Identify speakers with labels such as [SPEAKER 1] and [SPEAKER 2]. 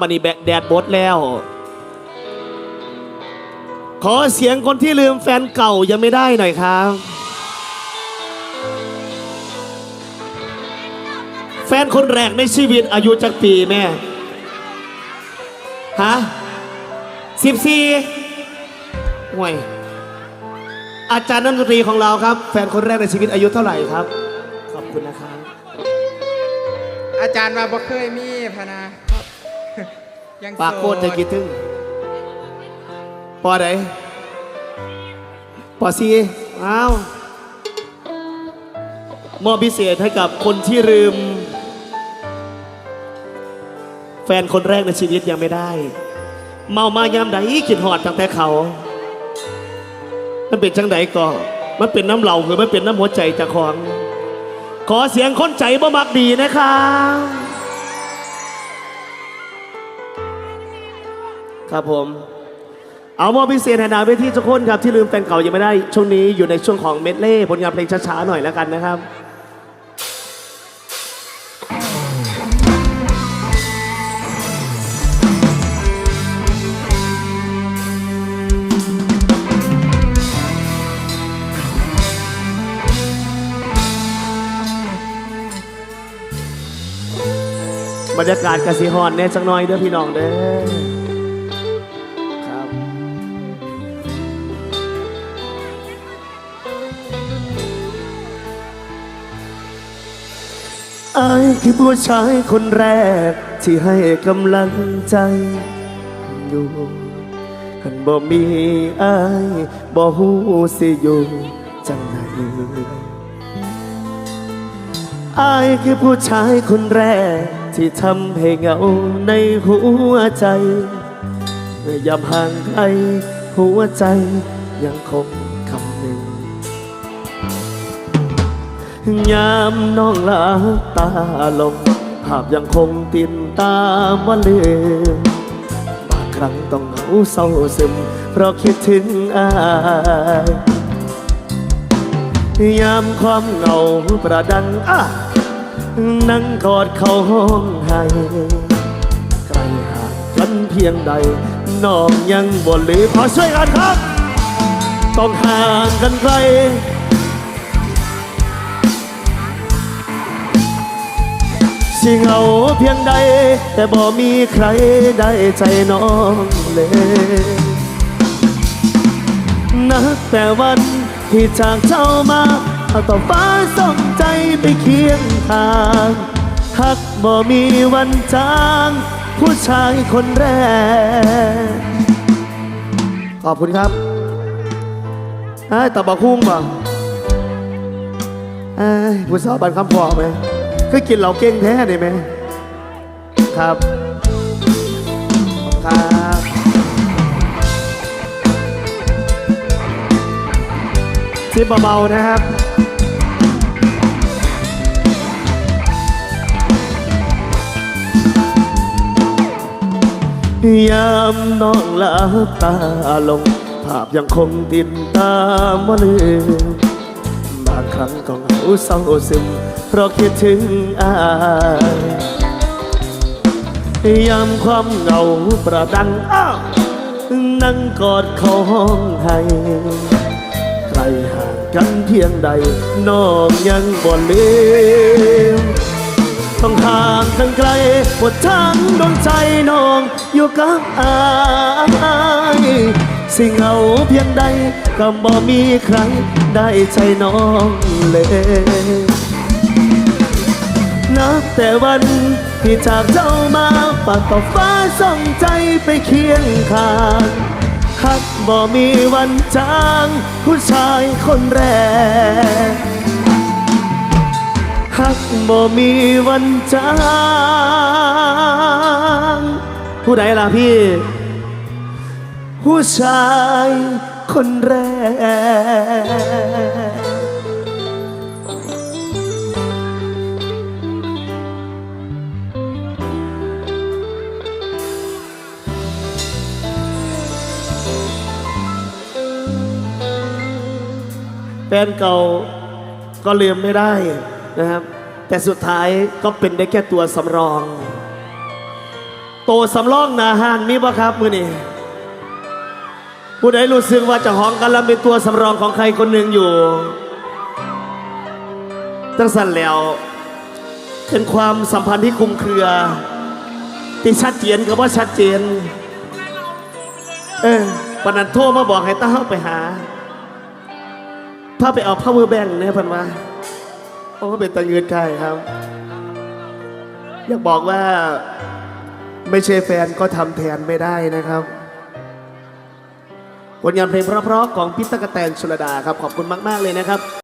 [SPEAKER 1] บัดนี้แบะแดดบดแล้ว ขอเสียงคนที่ลืมแฟนเก่ายังไม่ได้หน่อยครับ แฟนคนแรกในชีวิตอายุจักปีแม่ฮะสิบสี่ห่วยอาจารย์นักดนตรีของเราครับ แฟนคนแรกในชีวิตอายุเท่าไหร่ครับ ขอบคุณนะครับ
[SPEAKER 2] อาจารย์มาบ่เคยมีพะนะ ยัง
[SPEAKER 1] ปากโคตรจะคิดถึงปอไหนปอซีอ้าวมอบพิเศษให้กับคนที่ลืม แฟนคนแรกในชีวิตยังไม่ได้ เมามายามใดกินหอดตั้งแต่เขา มันเป็นจังไดก่อมันเป็นน้ำเหล่าหรือมันเป็นน้ำหัวใจเจากของ ขอเสียงคนใจบ่มักดีนะครั ครับผม เอามอบพิเศษแห่นาเวทีทุกคนครับที่ลืมแฟนเก่ายังไม่ได้ ช่วงนี้อยู่ในช่วงของเมดเล่ผลงานเพลงช้าๆหน่อยแล้วกันนะครับบรรยากาศกสิฮอนแน่จังหน่อยเด้อพี่น้องเด้อ อายคือผู้ชายคนแรก ที่ให้กำลังใจอยู่คันบ่มีอายบ่ฮู้สิอยู่จังไหนอายคือผู้ชายคนแรก ที่ทำให้เหงาในหัวใจเมื่อยามห่างไกลหัวใจยังคงคำหนึ่ง ยามน้องลาตาลง ภาพยังคงติดตามว่าลืมบางครั้งต้องเหงาเศร้าซึม เพราะคิดถึงอายยามความเหงาประดังอะนั่งกอดเขาห้องให้ไกลห่างกันเพียงใดน้องยังบ่ลืมขอช่วยกันครับ ต้องห่างกันไกล สิเหงาเพียงใด แต่บ่มีใครได้ใจน้องเลยนับแต่วันที่จากเจ้ามาเอาต่อฟ้าส่งใจไปเคียงทางทักบ่มีวันจาง ผู้ชายคนแรก ขอบคุณครับไอ้ตะบะคุ้งป่ะไอ้ผู้สาวบันคำพอไหม คือกินเหล้าเก่งแท้ได้ไหมครับครับซิปเบาๆนะครับยามน้องหลับตาลง ภาพยังคงติดตามว่าลืมางครั้งก็เหงาเศร้าซึม เพราะคิดถึงอายยามความเหงาประดังอ้าวนั่งกอดเขาห้องให้ไกลห่างกันเพียงใดน้องยังบ่ลืมต้องห่างกันไกลหมดทั้งดวงใจน้องอยู่กับอาย สิ่งเหงาเพียงใดก็บ่มีใครได้ใจน้องเลยนับแต่วันที่จากเจ้ามาปากต่อฟ้าส่องใจไปเคียงข้างฮักบ่มีวันจางผู้ชายคนแรกฮักบ่มีวันจางผู้ใดล่ะพี่ ผู้ชายคนแรก แฟนเก่าก็ลืมไม่ได้นะครับ แต่สุดท้ายก็เป็นได้แค่ตัวสำรอง โตสำรองหนาหานมีบ่ครับมือนี่ ผู้ใดรู้สึกว่าจะห้องกำลังเป็นตัวสำรองของใครคนหนึ่งอยู่ตั้งสั้นแล้วเป็นความสัมพันธ์ที่คลุมเครือ ที่ชัดเจนกับว่าชัดเจน เออปนันโทรมาบอกให้ต้าเข้าไปหาถ้าไปเอา power bank เนี่ยพันว่าโอ้เป็นตะเงินใกล้ครับ อยากบอกว่าไม่ใช่แฟนก็ทำแทนไม่ได้นะครับ ผลงานเพลงเพราะๆของพิตตกะแตนชลดาครับ ขอบคุณมาก ๆ เลยนะครับ